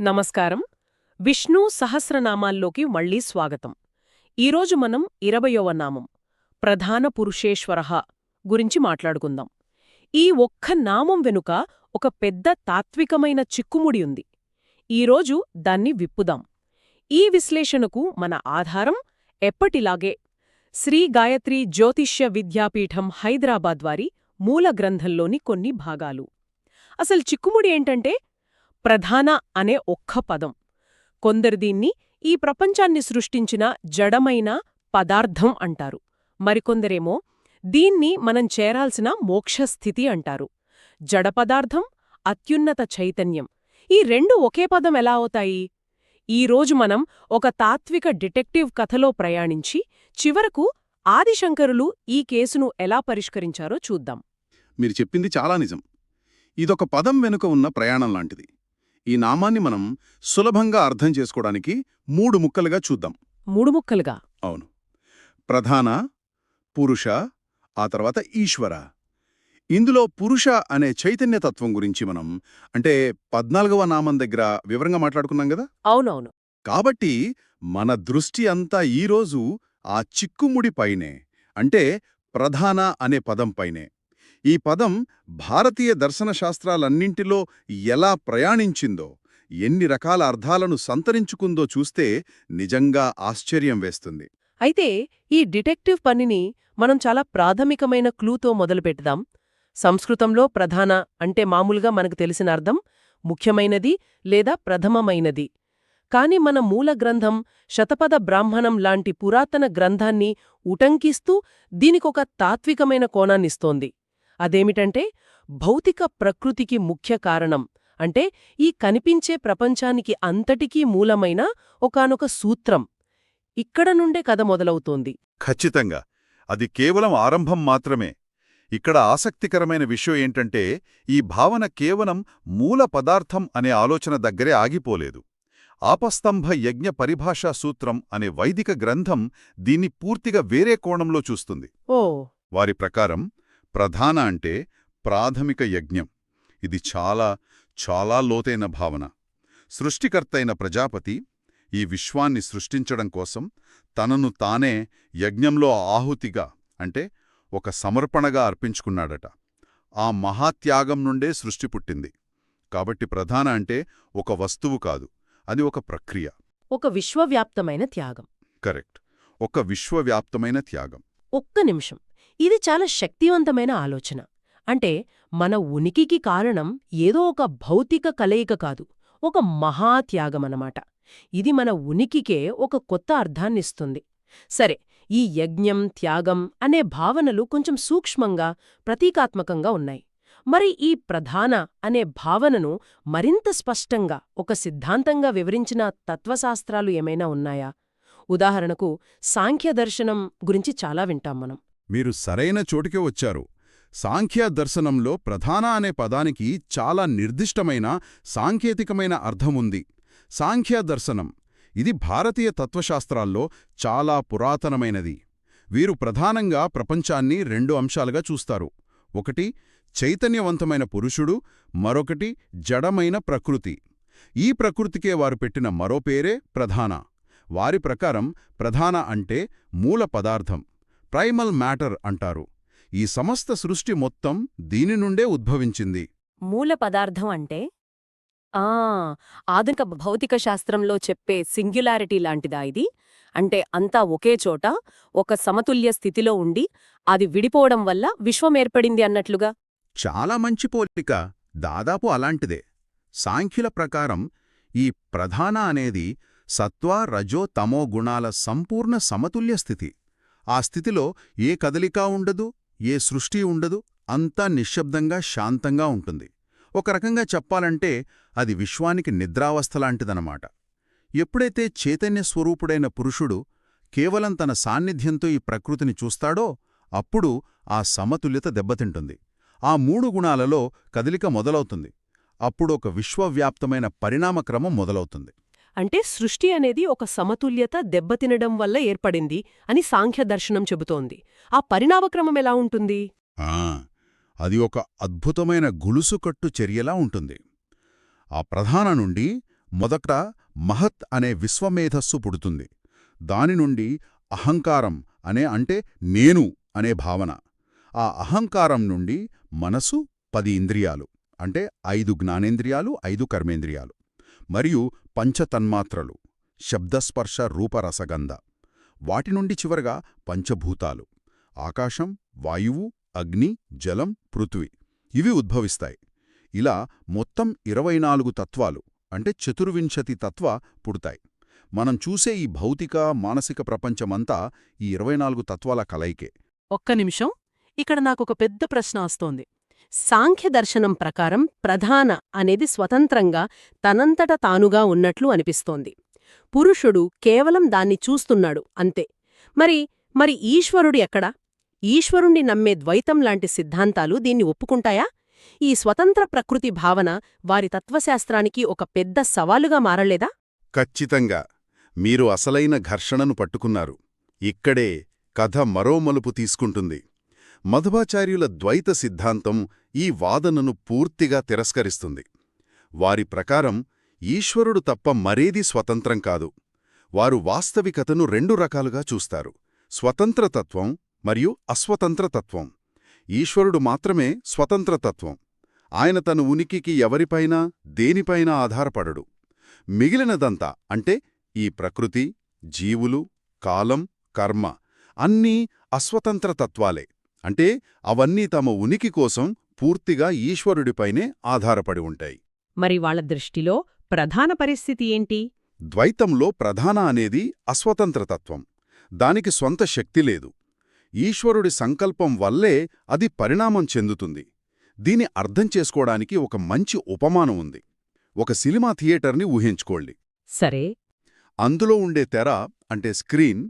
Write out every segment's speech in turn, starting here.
నమస్కారం. విష్ణు సహస్రనామాల్లోకి మళ్ళీ స్వాగతం. ఈరోజు మనం ఇరవయవ నామం ప్రధాన పురుషేశ్వర గురించి మాట్లాడుకుందాం. ఈ ఒక్క నామం వెనుక ఒక పెద్ద తాత్వికమైన చిక్కుముడి ఉంది. ఈరోజు దాన్ని విప్పుదాం. ఈ విశ్లేషణకు మన ఆధారం ఎప్పటిలాగే శ్రీ గాయత్రి జ్యోతిష్య విద్యాపీఠం హైదరాబాద్ వారి మూల గ్రంథంలోని కొన్ని భాగాలు. అసలు చిక్కుముడి ఏంటంటే ప్రధాన అనే ఒక్క పదం. కొందరు దీన్ని ఈ ప్రపంచాన్ని సృష్టించిన జడమైన పదార్థం అంటారు. మరికొందరేమో దీన్ని మనం చేరాల్సిన మోక్షస్థితి అంటారు. జడ పదార్థం అత్యున్నత చైతన్యం ఈ రెండు ఒకే పదం ఎలా అవుతాయి? ఈరోజు మనం ఒక తాత్విక డిటెక్టివ్ కథలో ప్రయాణించి చివరకు ఆదిశంకరులు ఈ కేసును ఎలా పరిష్కరించారో చూద్దాం. మీరు చెప్పింది చాలా నిజం. ఇదొక పదం వెనుక ఉన్న ప్రయాణం లాంటిది. ఈ నామాన్ని మనం సులభంగా అర్థం చేసుకోవడానికి మూడు ముక్కలుగా చూద్దాం. మూడు ముక్కలుగా? అవును. ప్రధాన పురుష ఆ తర్వాత ఈశ్వర. ఇందులో పురుష అనే చైతన్యతత్వం గురించి మనం అంటే పద్నాలుగవ నామం దగ్గర వివరంగా మాట్లాడుకున్నాం కదా? అవునవును. కాబట్టి మన దృష్టి అంతా ఈరోజు ఆ చిక్కుముడి పైనే అంటే ప్రధాన అనే పదం పైనే. ఈ పదం భారతీయ దర్శన శాస్త్రాలన్నింటిలో ఎలా ప్రయాణించిందో ఎన్ని రకాల అర్థాలను సంతరించుకుందో చూస్తే నిజంగా ఆశ్చర్యం వేస్తుంది. అయితే ఈ డిటెక్టివ్ పనిని మనం చాలా ప్రాథమికమైన క్లూతో మొదలుపెడదాం. సంస్కృతంలో ప్రధాన అంటే మామూలుగా మనకు తెలిసిన అర్థం ముఖ్యమైనది లేదా ప్రథమమైనది. కాని మన మూల గ్రంథం శతపథ బ్రాహ్మణం లాంటి పురాతన గ్రంథాన్ని ఉటంకిస్తూ దీనికొక తాత్వికమైన కోణాన్నిస్తోంది. అదేమిటంటే భౌతిక ప్రకృతికి ముఖ్య కారణం. అంటే ఈ కనిపించే ప్రపంచానికి అంతటికీ మూలమైన ఒకానొక సూత్రం. ఇక్కడ నుండే కథ మొదలవుతోంది. ఖచ్చితంగా. అది కేవలం ఆరంభం మాత్రమే. ఇక్కడ ఆసక్తికరమైన విషయం ఏంటంటే ఈ భావన కేవలం మూల పదార్థం అనే ఆలోచన దగ్గరే ఆగిపోలేదు. ఆపస్తంభ యజ్ఞ పరిభాషా సూత్రం అనే వైదిక గ్రంథం దీన్ని పూర్తిగా వేరే కోణంలో చూస్తుంది. ఓ! వారి ప్రకారం ప్రధాన అంటే ప్రాథమిక యజ్ఞం. ఇది చాలా చాలా లోతైన భావన. సృష్టికర్తైన ప్రజాపతి ఈ విశ్వాన్ని సృష్టించడం కోసం తనను తానే యజ్ఞంలో ఆహుతిగా అంటే ఒక సమర్పణగా అర్పించుకున్నాడట. ఆ మహాత్యాగం నుండే సృష్టి పుట్టింది. కాబట్టి ప్రధాన అంటే ఒక వస్తువు కాదు అది ఒక ప్రక్రియ. ఒక విశ్వవ్యాప్తమైన త్యాగం. కరెక్ట్. ఒక విశ్వవ్యాప్తమైన త్యాగం. ఒక్క నిమిషం. ఇది చాలా శక్తివంతమైన ఆలోచన. అంటే మన ఉనికికి కారణం ఏదో ఒక భౌతిక కలయిక కాదు ఒక మహాత్యాగమనమాట. ఇది మన ఉనికికే ఒక కొత్త అర్థాన్నిస్తుంది. సరే ఈ యజ్ఞం త్యాగం అనే భావనలు కొంచెం సూక్ష్మంగా ప్రతీకాత్మకంగా ఉన్నాయి. మరి ఈ ప్రధాన అనే భావనను మరింత స్పష్టంగా ఒక సిద్ధాంతంగా వివరించిన తత్వశాస్త్రాలు ఏమైనా ఉన్నాయా? ఉదాహరణకు సాంఖ్యదర్శనం గురించి చాలా వింటాం మనం. మీరు సరైన చోటికే వచ్చారు. సాంఖ్య దర్శనంలో ప్రధాన అనే పదానికి చాలా నిర్దిష్టమైన సాంకేతికమైన అర్థముంది సాంఖ్య దర్శనం. ఇది భారతీయ తత్వశాస్త్రాల్లో చాలా పురాతనమైనది. వీరు ప్రధానంగా ప్రపంచాన్ని రెండు అంశాలుగా చూస్తారు. ఒకటి చైతన్యవంతమైన పురుషుడు. మరొకటి జడమైన ప్రకృతి. ఈ ప్రకృతికే వారు పెట్టిన మరో పేరే ప్రధాన. వారి ప్రకారం ప్రధాన అంటే మూల పదార్థం. ప్రైమల్ మ్యాటర్ అంటారు. ఈ సమస్త సృష్టి మొత్తం దీని నుండే ఉద్భవించింది. మూల పదార్థం అంటే? ఆ! ఆధునిక భౌతిక శాస్త్రంలో చెప్పే సింగ్యులారిటీ లాంటిదా ఇది? అంటే అంతా ఒకే చోట ఒక సమతుల్య స్థితిలో ఉండి అది విడిపోవడం వల్ల విశ్వం ఏర్పడింది అన్నట్లుగా? చాలా మంచి పోలిక. దాదాపు అలాంటిదే. సాంఖ్యుల ప్రకారం ఈ ప్రధాన అనేది సత్వ రజో తమో గుణాల సంపూర్ణ సమతుల్య స్థితి. ఆ స్థితిలో ఏ కదలిక ఉండదు ఏ సృష్టి ఉండదు అంతా నిశ్శబ్దంగా శాంతంగా ఉంటుంది. ఒక రకంగా చెప్పాలంటే అది విశ్వానికి నిద్రావస్థలాంటిదనమాట ఎప్పుడైతే చైతన్య స్వరూపుడైన పురుషుడు కేవలం తన సాన్నిధ్యంతో ఈ ప్రకృతిని చూస్తాడో అప్పుడు ఆ సమతుల్యత దెబ్బతింటుంది. ఆ మూడు గుణాలలో కదలిక మొదలవుతుంది. అప్పుడు ఒక విశ్వవ్యాప్తమైన పరిణామక్రమం మొదలవుతుంది. అంటే సృష్టి అనేది ఒక సమతుల్యత దెబ్బతినడం వల్ల ఏర్పడింది అని సాంఖ్య దర్శనం చెబుతోంది. ఆ పరిణామక్రమం ఎలా ఉంటుంది? ఆ అది ఒక అద్భుతమైన గులుసుకట్టు చర్యలా ఉంటుంది. ఆ ప్రధాన నుండి మొదట మహత్ అనే విశ్వమేధస్సు పుడుతుంది. దాని నుండి అహంకారం అనే అంటే నేను అనే భావన. ఆ అహంకారం నుండి మనసు పది ఇంద్రియాలు అంటే ఐదు జ్ఞానేంద్రియాలు ఐదు కర్మేంద్రియాలు. మరియు పంచతన్మాత్రలు శబ్దస్పర్శ రూపరసగంధ. వాటి నుండి చివరగా పంచభూతాలు. ఆకాశం వాయువు అగ్ని జలం పృథ్వీ. ఇవి ఉద్భవిస్తాయి. ఇలా మొత్తం ఇరవై నాలుగు తత్వాలు అంటే చతుర్వింశతి తత్వ పుడతాయి. మనం చూసే ఈ భౌతిక మానసిక ప్రపంచమంతా ఈ ఇరవై నాలుగు తత్వాల కలయికే. ఒక్క నిమిషం. ఇక్కడ నాకొక పెద్ద ప్రశ్న వస్తోంది. సాంఖ్య దర్శనం ప్రకారం ప్రధాన అనేది స్వతంత్రంగా తనంతట తానుగా ఉన్నట్లు అనిపిస్తోంది. పురుషుడు కేవలం దాన్ని చూస్తున్నాడు అంతే. మరి మరి ఈశ్వరుడు ఎక్కడా? ఈశ్వరుణ్ణి నమ్మే ద్వైతం లాంటి సిద్ధాంతాలు దీన్ని ఒప్పుకుంటాయా? ఈ స్వతంత్ర ప్రకృతి భావన వారి తత్వశాస్త్రానికి ఒక పెద్ద సవాలుగా మారలేదా? ఖచ్చితంగా. మీరు అసలైన ఘర్షణను పట్టుకున్నారు. ఇక్కడే కథ మరో మలుపు తీసుకుంటుంది. మధువాచార్యుల ద్వైత సిద్ధాంతం ఈ వాదనను పూర్తిగా తిరస్కరిస్తుంది. వారి ప్రకారం ఈశ్వరుడు తప్ప మరేదీ స్వతంత్రం కాదు. వారు వాస్తవికతను రెండు రకాలుగా చూస్తారు. స్వతంత్రతత్వం మరియు అస్వతంత్రతత్వం. ఈశ్వరుడు మాత్రమే స్వతంత్రతత్వం. ఆయన తన ఉనికికి ఎవరిపైనా దేనిపైనా ఆధారపడడు. మిగిలినదంతా అంటే ఈ ప్రకృతి జీవులు కాలం కర్మ అన్నీ అస్వతంత్రతత్వాలే. అంటే అవన్నీ తమ ఉనికి కోసం పూర్తిగా ఈశ్వరుడిపైనే ఆధారపడి ఉంటాయి. మరి వాళ్ళ దృష్టిలో ప్రధాన పరిస్థితి ఏంటి? ద్వైతంలో ప్రధాన అనేది అస్వతంత్రతత్వం. దానికి స్వంత శక్తి లేదు. ఈశ్వరుడి సంకల్పం వల్లే అది పరిణామం చెందుతుంది. దీని అర్థం చేసుకోవడానికి ఒక మంచి ఉపమానం ఉంది. ఒక సినిమా థియేటర్ని ఊహించుకోండి. సరే. అందులో ఉండే తెర అంటే స్క్రీన్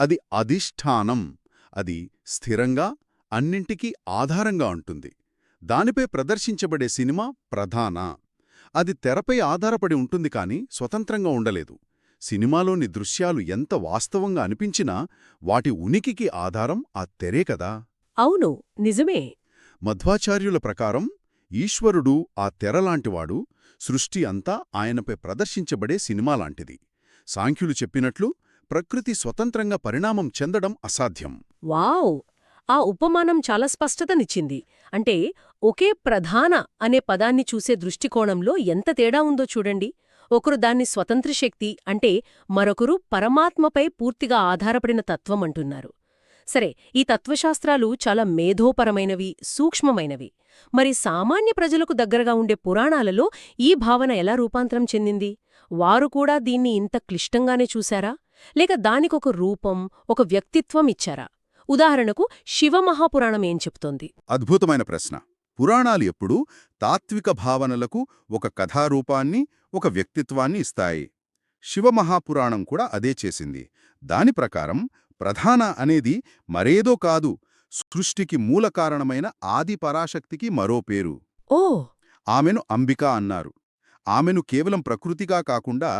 అది అధిష్టానం అది స్థిరంగా అన్నింటికీ ఆధారంగా ఉంటుంది. దానిపై ప్రదర్శించబడే సినిమా ప్రధాన. అది తెరపై ఆధారపడి ఉంటుంది కాని స్వతంత్రంగా ఉండలేదు. సినిమాలోని దృశ్యాలు ఎంత వాస్తవంగా అనిపించినా వాటి ఉనికికి ఆధారం ఆ తెరే కదా. అవును నిజమే. మధ్వాచార్యుల ప్రకారం ఈశ్వరుడు ఆ తెరలాంటివాడు సృష్టి అంతా ఆయనపై ప్రదర్శించబడే సినిమాలాంటిది సాంఖ్యులు చెప్పినట్లు ప్రకృతి స్వతంత్రంగా పరిణామం చెందడం అసాధ్యం. వావ్! ఆ ఉపమానం చాలా స్పష్టతనిచ్చింది. అంటే ఒకే ప్రధాన అనే పదాన్ని చూసే దృష్టికోణంలో ఎంత తేడా ఉందో చూడండి. ఒకరు దాన్ని స్వతంత్ర శక్తి అంటే మరొకరు పరమాత్మపై పూర్తిగా ఆధారపడిన తత్వం అంటున్నారు. సరే ఈ తత్వశాస్త్రాలు చాలా మేధోపరమైనవి సూక్ష్మమైనవి. మరి సామాన్య ప్రజలకు దగ్గరగా ఉండే పురాణాలలో ఈ భావన ఎలా రూపాంతరం చెందింది? వారు కూడా దీన్ని ఇంత క్లిష్టంగానే చూశారా? లేక దానికొక రూపం ఒక వ్యక్తిత్వం ఇచ్చారా? ఉదాహరణకు శివమహాపురాణం ఏం చెప్తోంది? అద్భుతమైన ప్రశ్న. పురాణాలు ఎప్పుడూ తాత్విక భావనలకు ఒక కథారూపాన్ని ఒక వ్యక్తిత్వాన్ని ఇస్తాయి. శివమహాపురాణం కూడా అదే చేసింది. దాని ప్రకారం ప్రధాన అనేది మరేదో కాదు సృష్టికి మూల కారణమైన ఆది పరాశక్తికి మరో పేరు. ఓ! ఆమెను అంబిక అన్నారు. ఆమెను కేవలం ప్రకృతిగా కాకుండా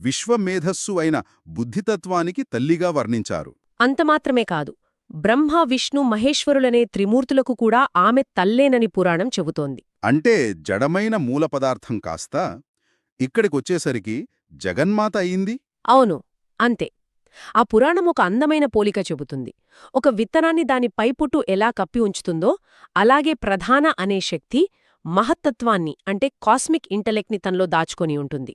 విశ్వమేధస్సు అయిన బుద్ధితత్వానికి తల్లిగా వర్ణించారు. అంతమాత్రమే కాదు. బ్రహ్మ విష్ణు మహేశ్వరులనే త్రిమూర్తులకు కూడా ఆమె తల్లేనని పురాణం చెబుతోంది. అంటే జడమైన మూల పదార్థం కాస్త ఇక్కడికొచ్చేసరికి జగన్మాత అయింది? అవును అంతే. ఆ పురాణం ఒక అందమైన పోలిక చెబుతుంది. ఒక విత్తనాన్ని దాని పైపుట్టు ఎలా కప్పి ఉంచుతుందో అలాగే ప్రధాన అనే శక్తి మహత్తత్వాన్ని అంటే కాస్మిక్ ఇంటలెక్ట్ని తనలో దాచుకొని ఉంటుంది.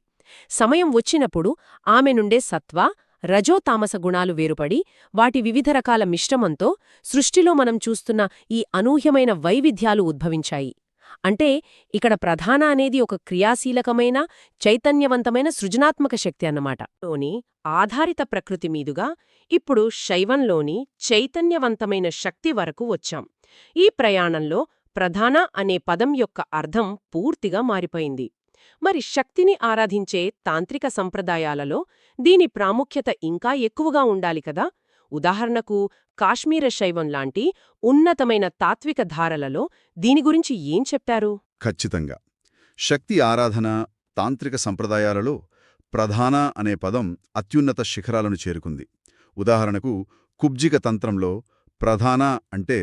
సమయం వచ్చినప్పుడు ఆమె నుండే సత్వ రజో తామస గుణాలు వేరుపడి వాటి వివిధ రకాల మిశ్రమంతో సృష్టిలో మనం చూస్తున్న ఈ అనూహ్యమైన వైవిధ్యాలు ఉద్భవించాయి. అంటే ఇక్కడ ప్రధాన అనేది ఒక క్రియాశీలకమైన చైతన్యవంతమైన సృజనాత్మక శక్తి అన్నమాట. లోని ఆధారిత ప్రకృతి మీదుగా ఇప్పుడు శైవంలోని చైతన్యవంతమైన శక్తి వరకు వచ్చాం. ఈ ప్రయాణంలో ప్రధాన అనే పదం యొక్క అర్థం పూర్తిగా మారిపోయింది. మరి శక్తిని ఆరాధించే తాంత్రిక సంప్రదాయాలలో దీని ప్రాముఖ్యత ఇంకా ఎక్కువగా ఉండాలి కదా. ఉదాహరణకు కాశ్మీర శైవం లాంటి ఉన్నతమైన తాత్విక ధారలలో దీని గురించి ఏం చెప్పారు? ఖచ్చితంగా. శక్తి ఆరాధన తాంత్రిక సంప్రదాయాలలో ప్రధాన అనే పదం అత్యున్నత శిఖరాలను చేరుకుంది. ఉదాహరణకు కుబ్జిక తంత్రంలో ప్రధాన అంటే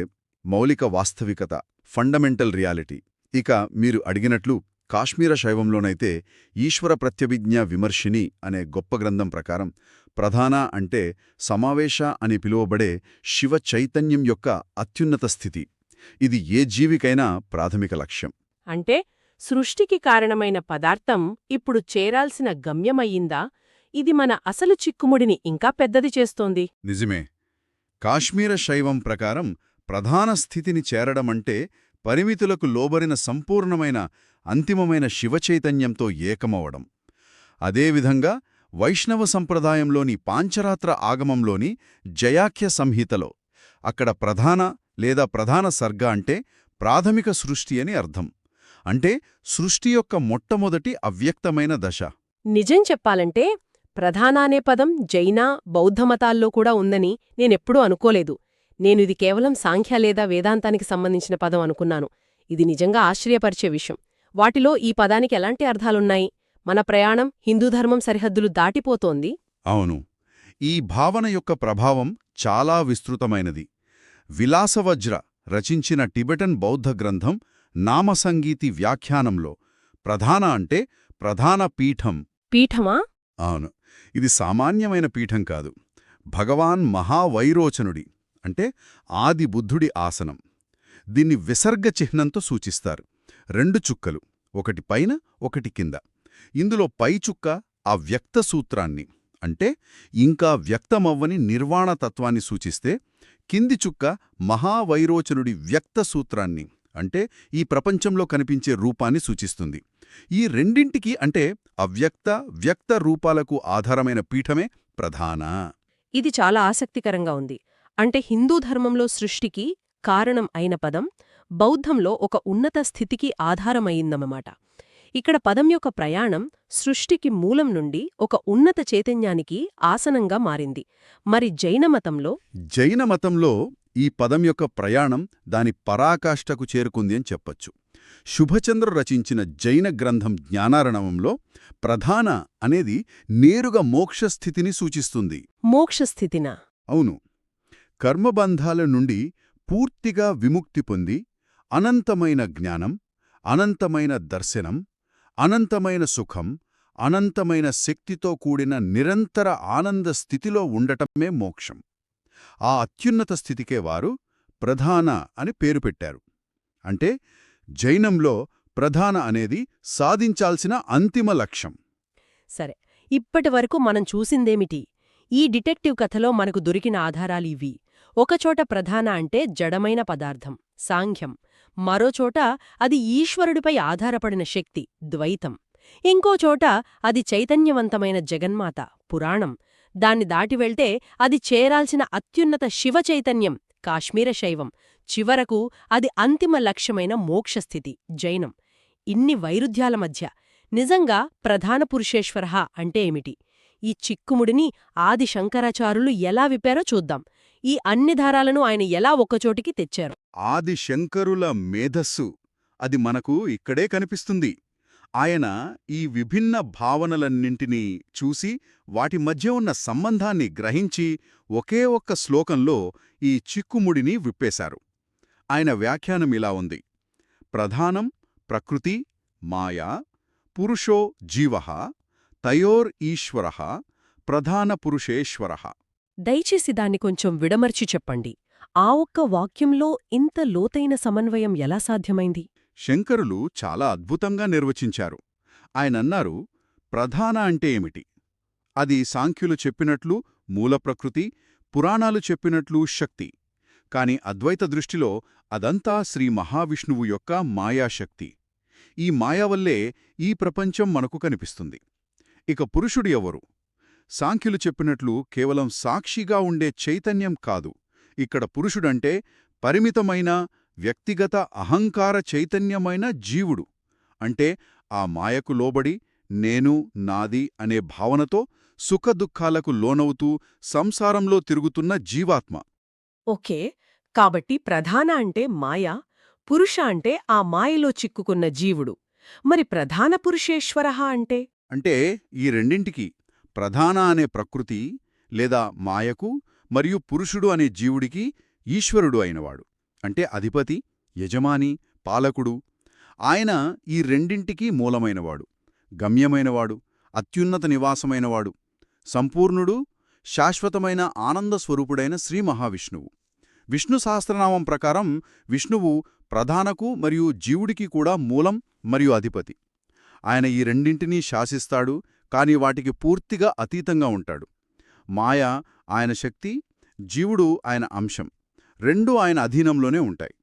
మౌలిక వాస్తవికత ఫండమెంటల్ రియాలిటీ. ఇక మీరు అడిగినట్లు కాశ్మీర శైవంలోనైతే ఈశ్వర ప్రత్యభిజ్ఞ విమర్శిని అనే గొప్ప గ్రంథం ప్రకారం ప్రధాన అంటే సమావేశ అని పిలువబడే శివ చైతన్యం యొక్క అత్యున్నత స్థితి. ఇది ఏ జీవికైనా ప్రాథమిక లక్ష్యం. అంటే సృష్టికి కారణమైన పదార్థం ఇప్పుడు చేరాల్సిన గమ్యమయ్యిందా? ఇది మన అసలు చిక్కుముడిని ఇంకా పెద్దది చేస్తోంది. నిజమే. కాశ్మీర శైవం ప్రకారం ప్రధాన స్థితిని చేరడమంటే పరిమితులకు లోబరిన సంపూర్ణమైన అంతిమమైన శివచైతన్యంతో ఏకమవడం. అదేవిధంగా వైష్ణవ సంప్రదాయంలోని పాంచరాత్ర ఆగమంలోని జయాఖ్య సంహితలో అక్కడ ప్రధాన లేదా ప్రధాన సర్గ అంటే ప్రాథమిక సృష్టి అని అర్థం. అంటే సృష్టి యొక్క మొట్టమొదటి అవ్యక్తమైన దశ. నిజం చెప్పాలంటే ప్రధాన అనే పదం జైన బౌద్ధమతాల్లో కూడా ఉందని నేనెప్పుడూ అనుకోలేదు. నేను ఇది కేవలం సాంఖ్య లేదా వేదాంతానికి సంబంధించిన పదం అనుకున్నాను. ఇది నిజంగా ఆశ్చర్యపరిచే విషయం. వాటిలో ఈ పదానికి ఎలాంటి అర్థాలున్నాయి? మన ప్రయాణం హిందూ ధర్మం సరిహద్దులు దాటిపోతోంది. అవును. ఈ భావన యొక్క ప్రభావం చాలా విస్తృతమైనది. విలాసవజ్ర రచించిన టిబెటన్ బౌద్ధ గ్రంథం నామసంగీతి వ్యాఖ్యానంలో ప్రధాన అంటే ప్రధాన పీఠం. పీఠమా? అవును. ఇది సామాన్యమైన పీఠం కాదు. భగవాన్ మహావైరోచనుడి అంటే ఆది బుద్ధుడి ఆసనం. దీన్ని విసర్గ చిహ్నంతో సూచిస్తారు. రెండు చుక్కలు ఒకటి పైన ఒకటి కింద. ఇందులో పై చుక్క ఆ వ్యక్త సూత్రాన్ని అంటే ఇంకా వ్యక్తమవ్వని నిర్వాణ తత్వాన్ని సూచిస్తే కింది చుక్క మహావైరోచనుడి వ్యక్త సూత్రాన్ని అంటే ఈ ప్రపంచంలో కనిపించే రూపాన్ని సూచిస్తుంది. ఈ రెండింటికి అంటే అవ్యక్త వ్యక్త రూపాలకు ఆధారమైన పీఠమే ప్రధాన. ఇది చాలా ఆసక్తికరంగా ఉంది. అంటే హిందూ ధర్మంలో సృష్టికి కారణం అయిన పదం బౌద్ధంలో ఒక ఉన్నత స్థితికి ఆధారమయ్యిందన్నమాట ఇక్కడ పదం యొక్క ప్రయాణం సృష్టికి మూలం నుండి ఒక ఉన్నత చైతన్యానికి ఆసనంగా మారింది. మరి జైనమతంలో జైన మతంలో ఈ పదం యొక్క ప్రయాణం దాని పరాకాష్ఠకు చేరుకుంది అని చెప్పొచ్చు. శుభచంద్ర రచించిన జైన గ్రంథం జ్ఞానారణవంలో ప్రధాన అనేది నేరుగా మోక్షస్థితిని సూచిస్తుంది. మోక్షస్థితిన అవును. కర్మబంధాల నుండి పూర్తిగా విముక్తి పొంది అనంతమైన జ్ఞానం అనంతమైన దర్శనం అనంతమైన సుఖం అనంతమైన శక్తితో కూడిన నిరంతర ఆనంద స్థితిలో ఉండటమే మోక్షం. ఆ అత్యున్నత స్థితికే వారు ప్రధాన అని పేరు పెట్టారు. అంటే జైనంలో ప్రధాన అనేది సాధించాల్సిన అంతిమ లక్ష్యం. సరే ఇప్పటివరకు మనం చూసిందేమిటి? ఈ డిటెక్టివ్ కథలో మనకు దొరికిన ఆధారాలు ఇవి. ఒకచోట ప్రధాన అంటే జడమైన పదార్థం సాంఖ్యం. మరోచోట అది ఈశ్వరుడిపై ఆధారపడిన శక్తి ద్వైతం. ఇంకోచోట అది చైతన్యవంతమైన జగన్మాత పురాణం. దాన్ని దాటి వెళ్తే అది చేరాల్సిన అత్యున్నత శివ చైతన్యం కాశ్మీర శైవం. చివరకు అది అంతిమ లక్ష్యమైన మోక్షస్థితి జైనం. ఇన్ని వైరుధ్యాల మధ్య. నిజంగా ప్రధాన పురుషేశ్వర అంటే ఏమిటి? ఈ చిక్కుముడిని ఆది శంకరాచారులు ఎలా విప్పారో చూద్దాం. ఈ అన్ని ధారాలను ఆయన ఎలా ఒక్కచోటికి తెచ్చారు? ఆది శంకరుల మేధస్సు అది మనకు ఇక్కడే కనిపిస్తుంది. ఆయన ఈ విభిన్న భావనలన్నింటినీ చూసి వాటి మధ్య ఉన్న సంబంధాన్ని గ్రహించి ఒకే ఒక్క శ్లోకంలో ఈ చిక్కుముడిని విప్పేశారు. ఆయన వ్యాఖ్యానం ఇలా ఉంది. ప్రధానం ప్రకృతి మాయా పురుషో జీవ తయోర్ ఈశ్వర ప్రధాన పురుషేశ్వర దయచేసి దాన్ని కొంచెం విడమర్చి చెప్పండి. ఆ ఒక్క వాక్యంలో ఇంత లోతైన సమన్వయం ఎలా సాధ్యమైంది? శంకరులు చాలా అద్భుతంగా నిర్వచించారు. ఆయనన్నారు ప్రధాన అంటే ఏమిటి? అది సాంఖ్యులు చెప్పినట్లు మూలప్రకృతి పురాణాలు చెప్పినట్లు శక్తి. కాని అద్వైత దృష్టిలో అదంతా శ్రీ మహావిష్ణువు యొక్క మాయాశక్తి. ఈ మాయ వల్లే ఈ ప్రపంచం మనకు కనిపిస్తుంది. ఇక పురుషుడు ఎవరు? సాంఖ్యులు చెప్పినట్లు కేవలం సాక్షిగా ఉండే చైతన్యం కాదు. ఇక్కడ పురుషుడంటే పరిమితమైన వ్యక్తిగత అహంకార చైతన్యమైన జీవుడు. అంటే ఆ మాయకు లోబడి నేను నాది అనే భావనతో సుఖదుఖాలకు లోనవుతూ సంసారంలో తిరుగుతున్న జీవాత్మ. ఓకే. కాబట్టి ప్రధాన అంటే మాయ పురుష అంటే ఆ మాయలో చిక్కుకున్న జీవుడు. మరి ప్రధాన పురుషేశ్వర అంటే? అంటే ఈ రెండింటికి ప్రధాన అనే ప్రకృతి లేదా మాయకు మరియు పురుషుడు అనే జీవుడికి ఈశ్వరుడు అయినవాడు. అంటే అధిపతి యజమాని పాలకుడు. ఆయన ఈ రెండింటికీ మూలమైనవాడు. గమ్యమైనవాడు అత్యున్నత నివాసమైనవాడు. సంపూర్ణుడు శాశ్వతమైన ఆనంద స్వరూపుడైన శ్రీ మహావిష్ణువు. విష్ణు సహస్రనామం ప్రకారం విష్ణువు ప్రధానకు మరియు జీవుడికి కూడా మూలం మరియు అధిపతి. ఆయన ఈ రెండింటినీ శాసిస్తాడు కాని వాటికి పూర్తిగా అతీతంగా ఉంటాడు. మాయ ఆయన శక్తి జీవుడు ఆయన అంశం. రెండూ ఆయన అధీనంలోనే ఉంటాయి.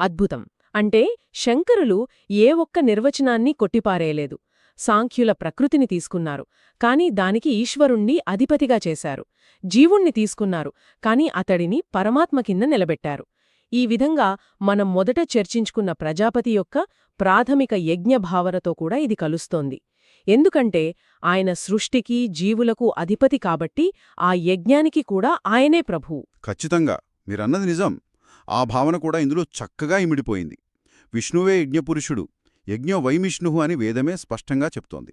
అద్భుతం. అంటే శంకరులు ఏ ఒక్క నిర్వచనాన్ని కొట్టిపారేయలేదు. సాంఖ్యుల ప్రకృతిని తీసుకున్నారు. కాని దానికి ఈశ్వరుణ్ణి అధిపతిగా చేశారు. జీవుణ్ణి తీసుకున్నారు. కాని అతడిని పరమాత్మ కింద నిలబెట్టారు. ఈ విధంగా మనం మొదట చర్చించుకున్న ప్రజాపతి యొక్క ప్రాథమిక యజ్ఞభావనతో కూడా ఇది కలుస్తోంది. ఎందుకంటే ఆయన సృష్టికి జీవులకు అధిపతి కాబట్టి ఆ యజ్ఞానికి కూడా ఆయనే ప్రభు. ఖచ్చితంగా. మీరన్నది నిజం. ఆ భావన కూడా ఇందులో చక్కగా ఇమిడిపోయింది. విష్ణువే యజ్ఞపురుషుడు. యజ్ఞ వైమిష్ణువు అని వేదమే స్పష్టంగా చెప్తోంది.